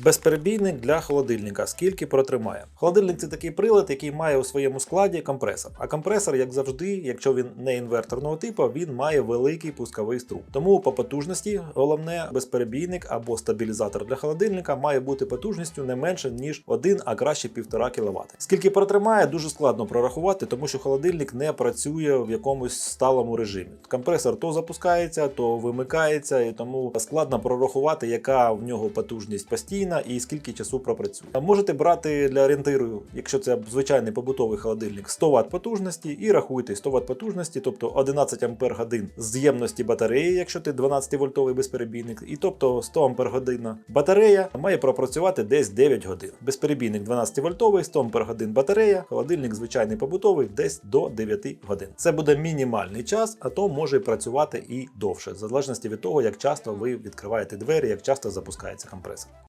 Безперебійник для холодильника. Скільки протримає? Холодильник це такий прилад, який має у своєму складі компресор. А компресор, як завжди, якщо він не інверторного типу, він має великий пусковий струм. Тому по потужності головне безперебійник або стабілізатор для холодильника має бути потужністю не менше ніж 1, а краще 1,5 кВт. Скільки протримає, дуже складно прорахувати, тому що холодильник не працює в якомусь сталому режимі. Компресор то запускається, то вимикається, і тому складно прорахувати, яка в нього потужність постійна і скільки часу пропрацює. Можете брати для орієнтиру, якщо це звичайний побутовий холодильник, 100 Вт потужності і рахуйте 100 Вт потужності, тобто 11 Ампер годин з ємності батареї, якщо ти 12 вольтовий безперебійник, і тобто 100 Ампер батарея має пропрацювати десь 9 годин. Безперебійник 12 вольтовий, 100 Ампер батарея, холодильник звичайний побутовий десь до 9 годин. Це буде мінімальний час, а то може працювати і довше, в залежності від того, як часто ви відкриваєте двері, як часто запускається компресор.